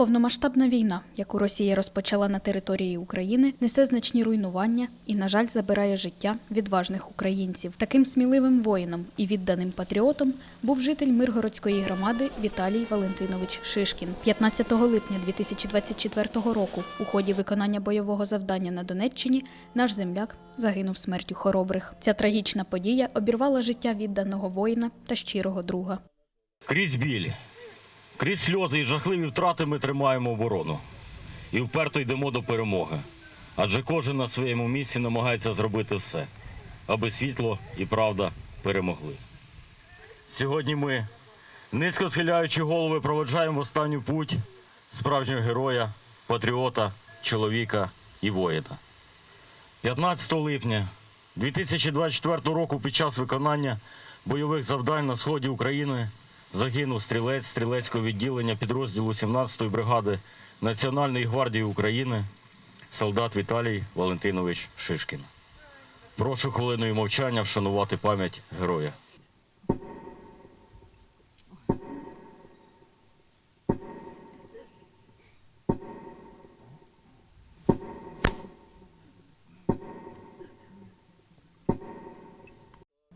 Повномасштабна війна, яку Росія розпочала на території України, несе значні руйнування і, на жаль, забирає життя відважних українців. Таким сміливим воїном і відданим патріотом був житель Миргородської громади Віталій Валентинович Шишкін. 15 липня 2024 року у ході виконання бойового завдання на Донеччині наш земляк загинув смертю хоробрих. Ця трагічна подія обірвала життя відданого воїна та щирого друга. Крізь біль, крізь сльози і жахливі втрати ми тримаємо оборону. І вперто йдемо до перемоги. Адже кожен на своєму місці намагається зробити все, аби світло і правда перемогли. Сьогодні ми, низько схиляючи голови, проведжаємо останню путь справжнього героя, патріота, чоловіка і воїна. 15 липня 2024 року під час виконання бойових завдань на сході України загинув стрілець стрілецького відділення підрозділу 17-ї бригади Національної гвардії України солдат Віталій Валентинович Шишкін. Прошу хвилиною мовчання вшанувати пам'ять героя.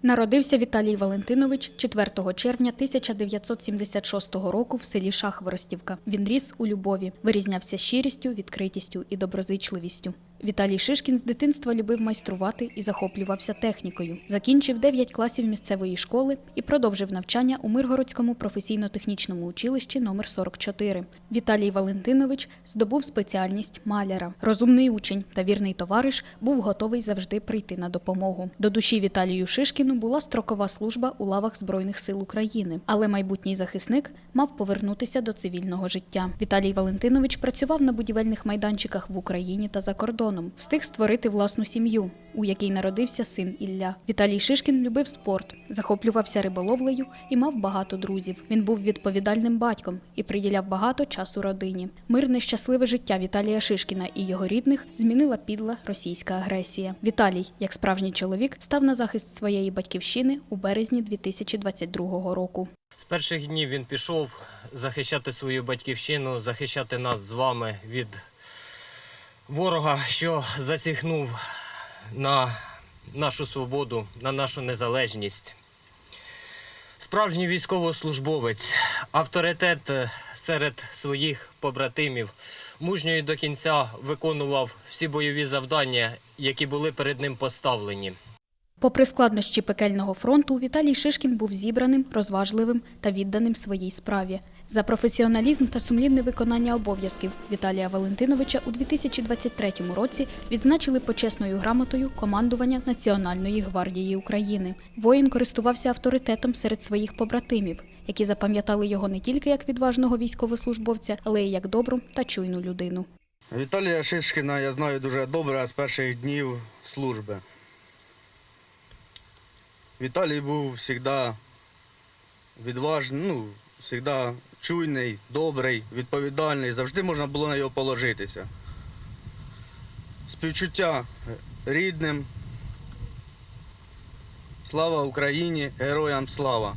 Народився Віталій Валентинович 4 червня 1976 року в селі Шахворостівка. Він ріс у Любові, вирізнявся щирістю, відкритістю і доброзичливістю. Віталій Шишкін з дитинства любив майструвати і захоплювався технікою. Закінчив 9 класів місцевої школи і продовжив навчання у Миргородському професійно-технічному училищі номер 44. Віталій Валентинович здобув спеціальність маляра. Розумний учень та вірний товариш був готовий завжди прийти на допомогу. До душі Віталію Шишкіну була строкова служба у лавах Збройних сил України, але майбутній захисник мав повернутися до цивільного життя. Віталій Валентинович працював на будівельних майданчиках в Україні та за кордоном. Встиг створити власну сім'ю, у якій народився син Ілля. Віталій Шишкін любив спорт, захоплювався риболовлею і мав багато друзів. Він був відповідальним батьком і приділяв багато часу родині. Мирне щасливе життя Віталія Шишкіна і його рідних змінила підла російська агресія. Віталій, як справжній чоловік, став на захист своєї батьківщини у березні 2022 року. З перших днів він пішов захищати свою батьківщину, захищати нас з вами від ворога, що засіхнув на нашу свободу, на нашу незалежність. Справжній військовослужбовець, авторитет е, серед своїх побратимів, мужньо і до кінця виконував всі бойові завдання, які були перед ним поставлені. Попри складнощі пекельного фронту, Віталій Шишкін був зібраним, розважливим та відданим своїй справі. За професіоналізм та сумлінне виконання обов'язків Віталія Валентиновича у 2023 році відзначили почесною грамотою командування Національної гвардії України. Воїн користувався авторитетом серед своїх побратимів, які запам'ятали його не тільки як відважного військовослужбовця, але й як добру та чуйну людину. Віталія Шишкіна я знаю дуже добре з перших днів служби. Віталій був завжди відважний, ну, завжди чуйний, добрий, відповідальний, завжди можна було на його положитися. Співчуття рідним. Слава Україні, героям слава!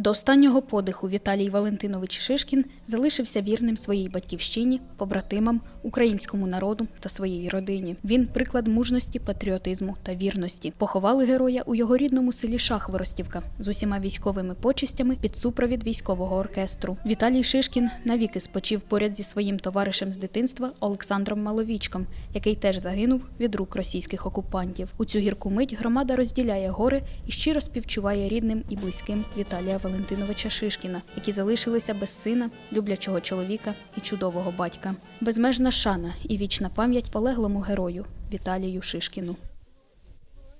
До останнього подиху Віталій Валентинович Шишкін залишився вірним своїй батьківщині, побратимам, українському народу та своїй родині. Він приклад мужності, патріотизму та вірності. Поховали героя у його рідному селі Шахворостівка з усіма військовими почестями під супровід військового оркестру. Віталій Шишкін навіки спочив поряд зі своїм товаришем з дитинства Олександром Маловічком, який теж загинув від рук російських окупантів. У цю гірку мить громада розділяє гори і щиро співчуває рідним і близьким Віталія Валентиновича Шишкіна, які залишилися без сина, люблячого чоловіка і чудового батька. Безмежна шана і вічна пам'ять полеглому герою Віталію Шишкіну.